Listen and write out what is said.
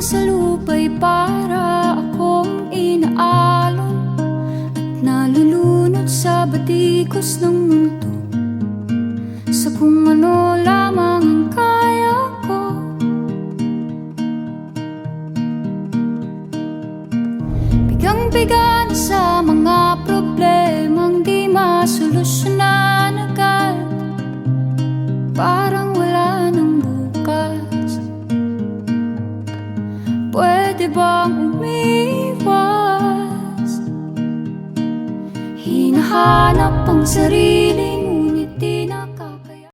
sa lupa'y para akong inaalon At nalulunod sa batikos ng mundo. Sa kung ano lamang ang kaya ko. Bigang-biga na sa mga problemang di masolusyonan agad. Parang Pwede bang umiwas? Hinahanap ang sarili